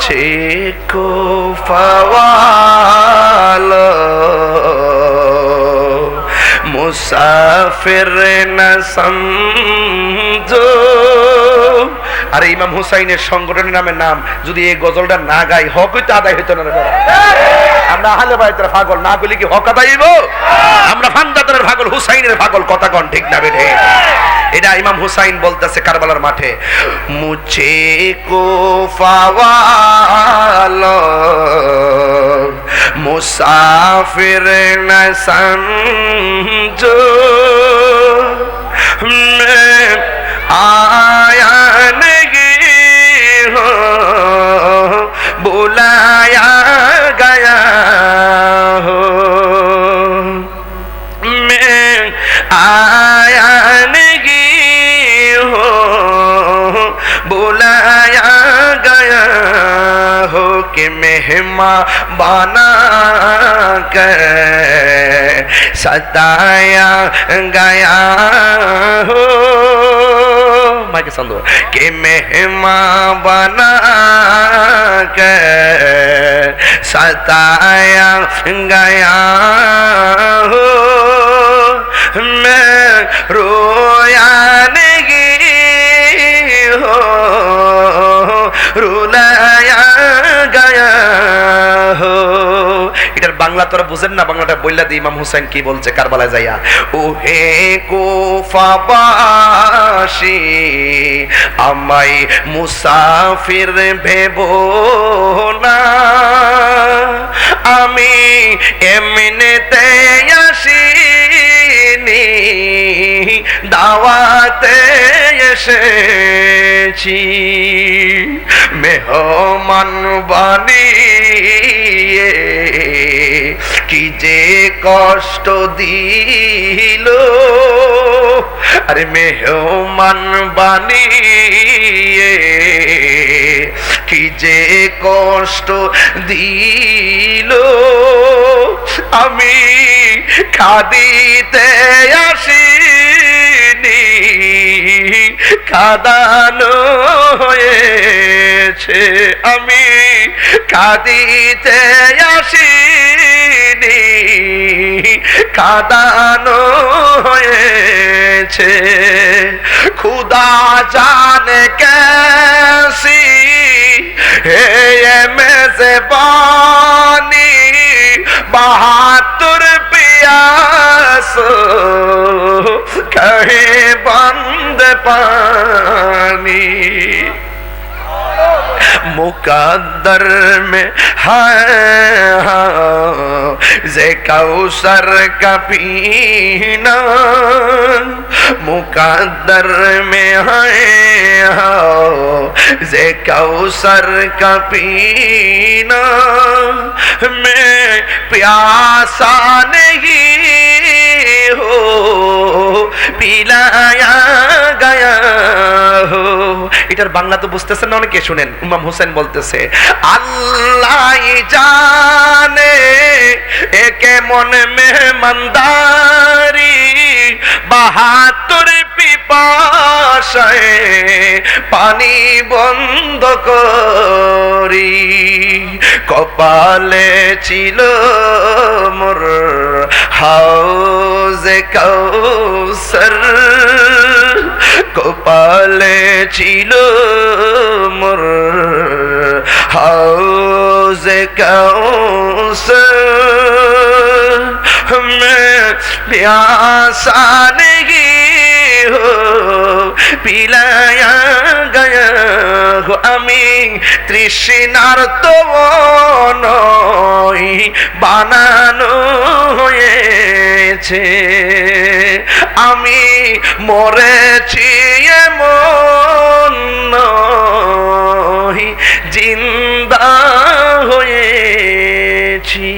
Seko ফাওয়াল মুসাফির না সমঝো আর ইমাম হুসাইনের সংগঠনের নামে নাম, যদি এই গজলটা না গাই হক হইতে আদায় হইতো না আমরা আহলে বাইতের ফাগল না করলে কি হক আদায় আমরা ফান্দাতের ফাগল হুসাইনের ফাগল কথা কন ঠিক না বেড়ে এটা ইমাম হুসাইন বলতেছে কারবালার মাঠে মুছে কো ফাওয়ালো মুসাফির না সমঝো मैं کے مہما بانا کر ستایا گیا ہو۔ میں کے سندھو کہ مہما بنا کر ستایا گیا ہو۔ میں رویا বাংলা তোরা বুঝেন না, বাংলাটা বললা দি ইমাম হুসাইন কি বলছে কারবালায় যাইয়া। ও হে কোফাবাসী আমাই মুসাফির ভেব না। আমি এমনিতে আসিনি, দাওয়াতে এসেছি। মেহমান বানিয়ে কি যে কষ্ট দিল। আরে মেহমান বানিয়ে কি যে কষ্ট দিল। আমি খাদিতে আসিনি কাদানো হয়েছে। আমি কাদিতে তিনি কাদানো হয়েছে। খুদা জানে কেসি, হে এম সে পানি বাহাতুর পিয়াস, কহে বন্দ পানি मुकद्दर में है जे कौसर का पीना। मुकद्दर में है। जे कौसर का पीना। मैं प्यासा नहीं हो, पिलाया गया हो। এটার বাংলা তো বুঝতেছেন না, অনেকে শুনেন। ইমাম হোসেন বলতেছে আল্লাহ জানে এ কেমন মেহমানদারি, বাহাত্তর পিপাসায় পানি বন্ধ করি। কপালে ছিল মোর হাউজে কৌসর কপালে ছিল মোর হাউজে কৌসর मैं प्यासा नहीं हो पिलाया गया हो আমি তৃষ্ণার তো নই বানানো গেছে আমি মরেছি এমন জিন্দা হয়েছি।